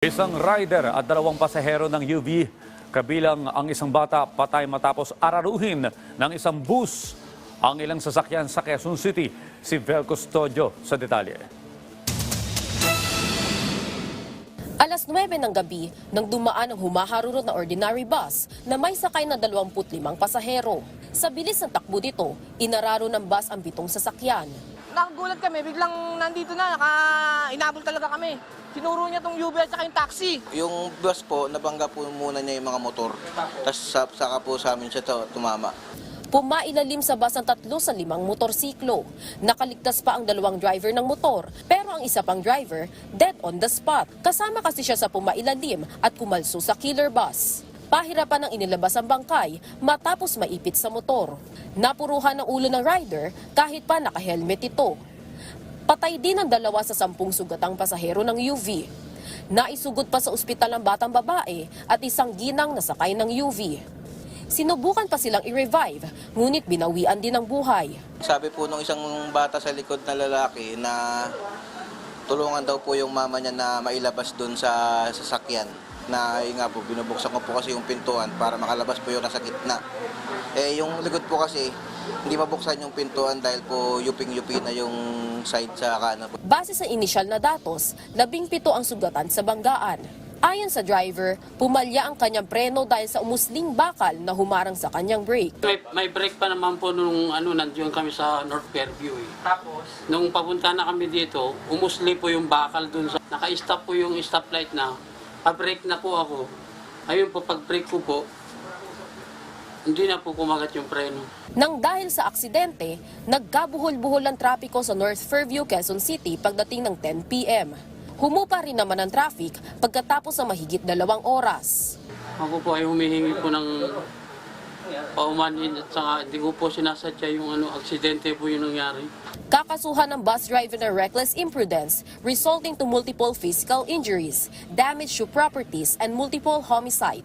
Isang rider at dalawang pasahero ng UV, kabilang ang isang bata patay matapos araruhin ng isang bus ang ilang sasakyan sa Quezon City. Si Vel Custodio sa detalye. Alas 9 ng gabi nang dumaan ang humaharurot na ordinary bus na may sakay na 25 pasahero. Sa bilis ng takbo dito, inararo ng bus ang bitong sasakyan. Nakagulat kami, biglang nandito na, naka, inabol talaga kami. Sinuro niya tong UV at saka yung taxi. Yung bus po, nabangga po muna niya yung mga motor. Tapos sa, saka po sa amin siya to- tumama. Pumailalim sa bus ang tatlo sa limang motorsiklo. Nakaligtas pa ang dalawang driver ng motor, pero ang isa pang driver, dead on the spot. Kasama kasi siya sa pumailalim at kumalso sa killer bus. Pahirapan ang inilabas ang bangkay matapos maipit sa motor. Napuruhan ang ulo ng rider kahit pa nakahelmet ito. Patay din ang dalawa sa sampung sugatang pasahero ng UV. Naisugod pa sa ospital ang batang babae at isang ginang na sakay ng UV. Sinubukan pa silang i-revive, ngunit binawian din ang buhay. Sabi po nung isang bata sa likod na lalaki na tulungan daw po yung mama niya na mailabas doon sa sasakyan. Na yun nga po, binubuksan ko po kasi yung pintuan para makalabas po yung nasa gitna. Eh yung likod po kasi, hindi mabuksan yung pintuan dahil po yuping-yupi na yung side sa kanan. Base sa inisyal na datos, labing pito ang sugatan sa banggaan. Ayon sa driver, pumalya ang kanyang preno dahil sa umusling bakal na humarang sa kanyang brake. May, may break pa naman po nung ano, nandiyon kami sa North Fairview eh. Tapos? Nung papunta na kami dito, umusli po yung bakal dun sa... Naka-stop po yung stoplight na. Pa-break na po ako. Ayun po, pag-break ko po, hindi na po kumagat yung preno. Nang dahil sa aksidente, nagkabuhol-buhol ang trapiko sa North Fairview, Quezon City pagdating ng 10 p.m. Humupa rin naman ang traffic pagkatapos ng mahigit dalawang oras. Ako po ay humihingi po ng paumanhin at saka hindi ko po sinasadya yung ano, aksidente po yung nangyari. Kakasuhan ng bus driver ng reckless imprudence resulting to multiple physical injuries, damage to properties, and multiple homicide.